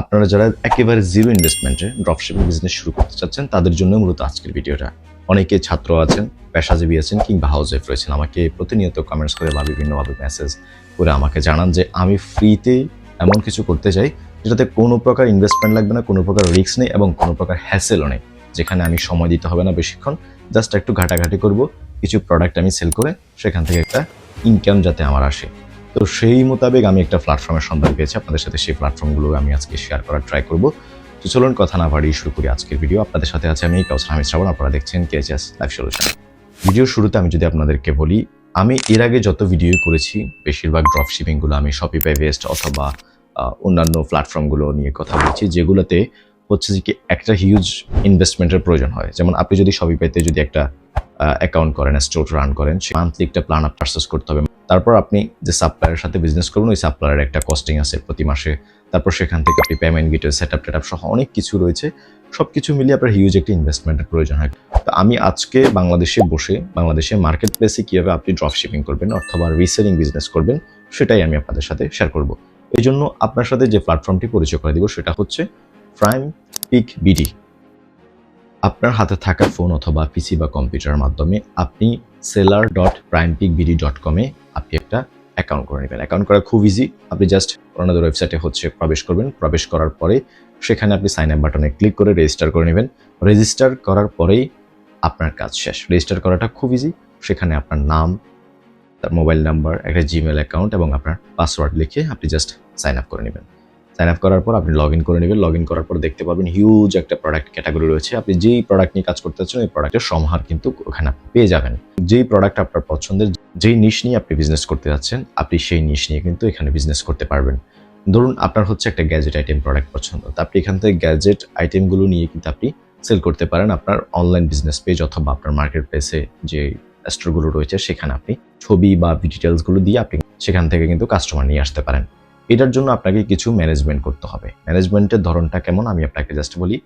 আপনারা যারা একেবারে জিরো ইনভেস্টমেন্টে ড্রপশিপিং বিজনেস শুরু করতে চাচ্ছেন, তাদের জন্য মূলত আজকের ভিডিওটা। অনেকে ছাত্র আছেন, পেশাজীবী আছেন কিংবা হাউস ওয়াইফ রয়েছেন, আমাকে প্রতিনিয়ত কমেন্টস করে বা বিভিন্নভাবে মেসেজ করে আমাকে জানান যে, আমি ফ্রিতে এমন কিছু করতে চাই যেটাতে কোনো প্রকার ইনভেস্টমেন্ট লাগবে না, কোনো প্রকার রিস্ক নেই এবং কোনো প্রকার হ্যাসেলও নেই। যেখানে আমি সময় দিতে হবে না বেশিক্ষণ জাস্ট একটু ঘাটাঘাটি করব, কিছু প্রোডাক্ট আমি সেল করে সেখান থেকে একটা ইনকাম যাতে আমার আসে। তো সেই মোতাবেক আমি একটা প্ল্যাটফর্মের সন্ধান পেয়েছি। আপনাদের সাথে সেই প্ল্যাটফর্মগুলো আমি আজকে শেয়ার করার ট্রাই করব। তো চলুন কথা না বাড়িয়ে শুরু করি আজকের ভিডিও আপনাদের সাথে আছে আমি কাউসার হামিদ শ্রাবণ। আপনারা দেখছেন কেএচএস লাইফ সলিউশন ভিডিও শুরুতে আমি যদি আপনাদেরকে বলি, আমি এর আগে যত ভিডিও করেছি, বেশিরভাগ ড্রপ শিপিংগুলো আমি শপিফাই বেস্ট অথবা অন্যান্য প্ল্যাটফর্মগুলো নিয়ে কথা বলছি, যেগুলোতে হচ্ছে যে কি একটা হিউজ ইনভেস্টমেন্টের প্রয়োজন হয়। যেমন আপনি যদি শপিফাইতে যদি একটা অ্যাকাউন্ট করেন স্টোর রান করেন, সে মান্থলি একটা প্ল্যান আপ পারচেস করতে হবে। তারপর আপনি যে সাপ্লায়ারের সাথে বিজনেস করবেন, ওই সাপ্লায়ারের একটা কস্টিং আছে প্রতি মাসে। তারপর সেখান থেকে আপনি পেমেন্ট গেটওয়ে সেট আপ টেট সহ অনেক কিছু রয়েছে। সব কিছু মিলিয়ে আপনার হিউজ একটা ইনভেস্টমেন্টের প্রয়োজন হয়। তো আমি আজকে বাংলাদেশে বসে, বাংলাদেশে মার্কেট প্লেসে কীভাবে আপনি ড্রপ শিপিং করবেন অথবা রিসেলিং বিজনেস করবেন, সেটাই আমি আপনাদের সাথে শেয়ার করব। এই জন্য আপনার সাথে যে প্ল্যাটফর্মটি পরিচয় করে দিব, সেটা হচ্ছে প্রাইম পিক বিডি আপনার হাতে থাকা ফোন অথবা পিসি বা কম্পিউটারের মাধ্যমে আপনি seller dot prime pick BD dot কমে আপনি একটা অ্যাকাউন্ট করে নেবেন। অ্যাকাউন্ট করা খুব ইজি আপনি জাস্ট ওনাদের ওয়েবসাইটে হচ্ছে প্রবেশ করবেন। প্রবেশ করার পরে সেখানে আপনি সাইন আপ বাটনে ক্লিক করে রেজিস্টার করে নেবেন। রেজিস্টার করার পরেই আপনার কাজ শেষ। রেজিস্টার করাটা খুব ইজি সেখানে আপনার নাম, তার মোবাইল নাম্বার একটা জিমেল অ্যাকাউন্ট এবং আপনার পাসওয়ার্ড লিখে আপনি জাস্ট সাইন আপ করে নেবেন। সাইন আপ করার পর আপনি লগ ইন করে নেবেন। লগ ইন করার পর দেখতে পাবেন হিউজ একটা প্রোডাক্ট ক্যাটাগরি রয়েছে। আপনি যেই প্রোডাক্ট নিয়ে কাজ করতে চাচ্ছেন, ওই প্রোডাক্টের সমাহার কিন্তু ওখানে আপনি পেয়ে যাবেন। যেই প্রোডাক্ট আপনার পছন্দের, যেই নিশ নিয়ে আপনি বিজনেস করতে যাচ্ছেন, আপনি সেই নিশ নিয়ে কিন্তু এখানে বিজনেস করতে পারবেন। ধরুন আপনার হচ্ছে একটা গ্যাজেট আইটেম প্রোডাক্ট পছন্দ। তো আপনি এখান থেকে গ্যাজেট আইটেমগুলো নিয়ে কিন্তু আপনি সেল করতে পারেন আপনার অনলাইন বিজনেস পেজ অথবা আপনার মার্কেট প্লেসে যে স্টোরগুলো রয়েছে, সেখানে আপনি ছবি বা ডিটেলসগুলো দিয়ে আপনি সেখান থেকে কিন্তু কাস্টমার নিয়ে আসতে পারেন। এটার জন্য আপনাকে কিছু ম্যানেজমেন্ট করতে হবে। ম্যানেজমেন্টের ধরনটা কেমন? আমি আপনাকে জাস্ট বলি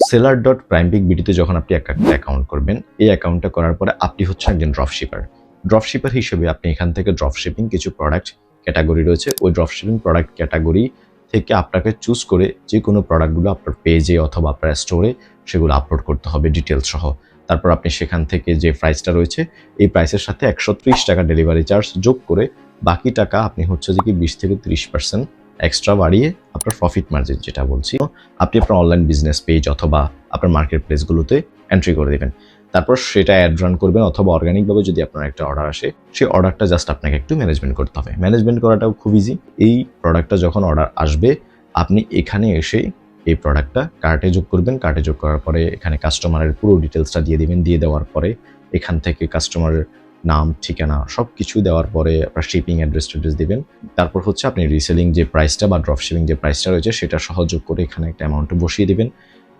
সেলার ডট প্রাইমপিক বিডিতে যখন আপনি একটা অ্যাকাউন্ট করবেন, এই অ্যাকাউন্টটা করার পরে আপনি হচ্ছেন একজন ড্রপশিপার ড্রপশিপার হিসেবে আপনি এখান থেকে ড্রপ শিপিং কিছু প্রোডাক্ট ক্যাটাগরি রয়েছে। ওই ড্রপ শিপিং প্রোডাক্ট ক্যাটাগরি থেকে আপনাকে চুজ করে যে কোনো প্রোডাক্টগুলো আপনার পেজে অথবা আপনার স্টোরে সেগুলো আপলোড করতে হবে ডিটেলস সহ। তারপর আপনি সেখান থেকে যে প্রাইসটা রয়েছে, এই প্রাইসের সাথে একশো ত্রিশ টাকা ডেলিভারি চার্জ যোগ করে বাকি টাকা আপনি হচ্ছে যে কি বিশ থেকে ত্রিশ পার্সেন্ট এক্সট্রা বাড়িয়ে আপনার প্রফিট মার্জিন যেটা বলছি, আপনি আপনার অনলাইন বিজনেস পেজ অথবা আপনার মার্কেট প্লেসগুলোতে এন্ট্রি করে দেবেন। তারপর সেটা অ্যাড রান করবেন অথবা অর্গানিকভাবে যদি আপনার একটা অর্ডার আসে, সেই অর্ডারটা জাস্ট আপনাকে একটু ম্যানেজমেন্ট করতে হবে। ম্যানেজমেন্ট করাটাও খুব ইজি এই প্রোডাক্টটা যখন অর্ডার আসবে, আপনি এখানে এসে এই প্রোডাক্টটা কার্টে যোগ করবেন। কার্টে যোগ করার পরে এখানে কাস্টমারের পুরো ডিটেলসটা দিয়ে দিবেন। দিয়ে দেওয়ার পরে এখান থেকে কাস্টমারের নাম, ঠিকানা সব কিছু দেওয়ার পরে আপনার শিপিং অ্যাড্রেস ট্যাড্রেস দিবেন। তারপর হচ্ছে আপনি রিসেলিং যে প্রাইসটা বা ড্রপ শিপিং যে প্রাইসটা রয়েছে সেটা সহযোগ করে এখানে একটা অ্যামাউন্ট বসিয়ে দেবেন।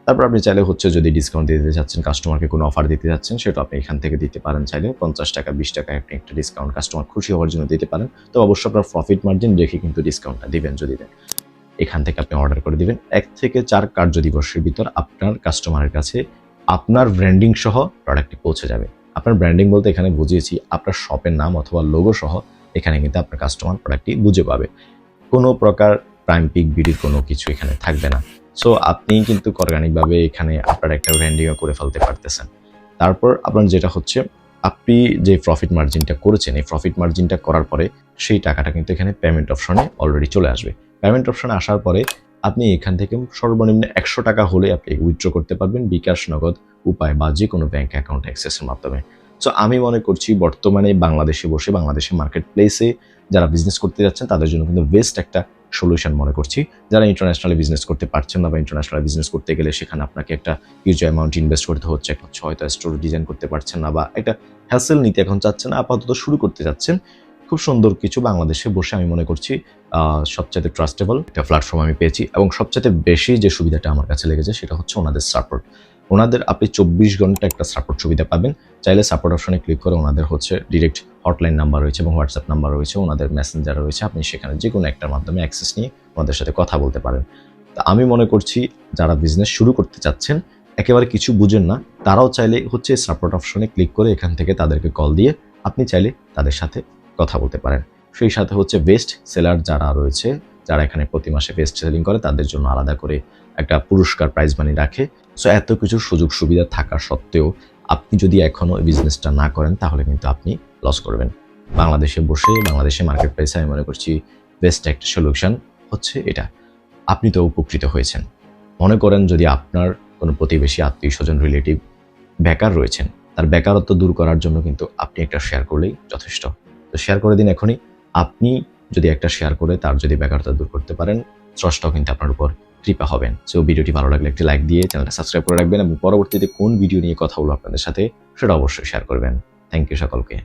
তারপর আপনি চাইলে হচ্ছে যদি ডিসকাউন্ট দিতে চাচ্ছেন কাস্টমারকে কোনো অফার দিতে চাচ্ছেন, সেটা আপনি এখান থেকে দিতে পারেন। চাইলে পঞ্চাশ টাকা, বিশ টাকা আপনি একটা ডিসকাউন্ট কাস্টমার খুশি হওয়ার জন্য দিতে পারেন। তো অবশ্যই আপনার প্রফিট মার্জিন রেখে কিন্তু ডিসকাউন্টটা দিবেন যদি দেন। এখান থেকে আপনি অর্ডার করে দিবেন। এক থেকে চার কার্য দিবসের ভিতর আপনার কাস্টমারের কাছে আপনার ব্র্যান্ডিং সহ প্রোডাক্টটি পৌঁছে যাবে। আপনার ব্র্যান্ডিং বলতে এখানে বুঝিয়েছি, আপনার শপের নাম অথবা লোগো সহ এখানে কিন্তু আপনার কাস্টমার প্রোডাক্টটি বুঝে পাবে। কোনো প্রকার প্রাইম পিক বিডির কোনো কিছু এখানে থাকবে না। সো আপনি কিন্তু অর্গানিকভাবে এখানে আপনার একটা ব্র্যান্ডিংও করে ফেলতে পারতেছেন। তারপর আপনার যেটা হচ্ছে, আপনি যে প্রফিট মার্জিনটা করেছেন, এই প্রফিট মার্জিনটা করার পরে সেই টাকাটা কিন্তু এখানে পেমেন্ট অপশনে অলরেডি চলে আসবে। পেমেন্ট অপশনে আসার পরে আপনি এখান থেকে সর্বনিম্ন একশো টাকা হলে আপনি উইথড্র করতে পারবেন। বিকাশ, নগদ উপায় বা যে কোনো ব্যাংক অ্যাকাউন্ট অ্যাক্সেসের মাধ্যমে। সো আমি মনে করছি বর্তমানে বাংলাদেশে বসে, বাংলাদেশের মার্কেট প্লেসে যারা বিজনেস করতে যাচ্ছেন, তাদের জন্য কিন্তু বেস্ট একটা সলিউশন মনে করছি। যারা ইন্টারন্যাশনালি বিজনেস করতে পারছেন না বা ইন্টারন্যাশনাল বিজনেস করতে গেলে সেখানে আপনাকে একটা হিউজ অ্যামাউন্ট ইনভেস্ট করতে হচ্ছে, একটা হচ্ছে হয়তো স্টোর ডিজাইন করতে পারছেন না বা একটা হ্যাসেল নিতে এখন চাচ্ছেন না, আপাতত শুরু করতে যাচ্ছেন। খুব সুন্দর কিছু বাংলাদেশে বসে আমি মনে করছি সবচাইতে ট্রাস্টেবল একটা প্ল্যাটফর্ম আমি পেয়েছি এবং সবচাইতে বেশি যে সুবিধাটা আমার কাছে লেগেছে সেটা হচ্ছে ওনাদের সাপোর্ট ওনাদের আপনি চব্বিশ ঘণ্টা একটা সাপোর্ট সুবিধা পাবেন। চাইলে সাপোর্ট অপশনে ক্লিক করে ওনাদের হচ্ছে ডিরেক্ট হটলাইন নাম্বার রয়েছে এবং হোয়াটসঅ্যাপ নাম্বার রয়েছে, ওনাদের মেসেঞ্জার রয়েছে। আপনি সেখানে যে কোনো একটার মাধ্যমে অ্যাক্সেস নিয়ে ওনাদের সাথে কথা বলতে পারেন। তা আমি মনে করছি যারা বিজনেস শুরু করতে চাচ্ছেন, একেবারে কিছু বুঝেন না, তারাও চাইলে হচ্ছে সাপোর্ট অপশনে ক্লিক করে এখান থেকে তাদেরকে কল দিয়ে আপনি চাইলে তাদের সাথে কথা বলতে পারেন। সেই সাথে হচ্ছে বেস্ট সেলার যারা রয়েছে যারা এখানে প্রতি মাসে বেস্ট সেলিং করে, তাদের জন্য আলাদা করে একটা পুরস্কার প্রাইজ মানি রাখে। সো এত কিছু সুযোগ সুবিধা থাকা সত্ত্বেও আপনি যদি এখনও বিজনেসটা না করেন, তাহলে কিন্তু আপনি লস করবেন। বাংলাদেশে বসে, বাংলাদেশে মার্কেট প্রাইসে আমি মনে করছি বেস্ট একটা সলিউশন হচ্ছে এটা। আপনি তো উপকৃত হয়েছেন। মনে করেন যদি আপনার কোনো প্রতিবেশী আত্মীয় স্বজন রিলেটিভ বেকার রয়েছেন, তার বেকারত্ব দূর করার জন্য কিন্তু আপনি একটা শেয়ার করলেই যথেষ্ট। তো শেয়ার করে দিন এখনই। আপনি যদি একটা শেয়ার করে, তার যদি বেকারতা দূর করতে পারেন স্রষ্টাও কিন্তু আপনার উপর কৃপা হবেন। সো ভিডিওটি ভালো লাগলে একটি লাইক দিয়ে চ্যানেলটা সাবস্ক্রাইব করে রাখবেন এবং পরবর্তীতে কোন ভিডিও নিয়ে কথা বলব আপনাদের সাথে, সেটা অবশ্যই শেয়ার করবেন। থ্যাংক ইউ সকলকে।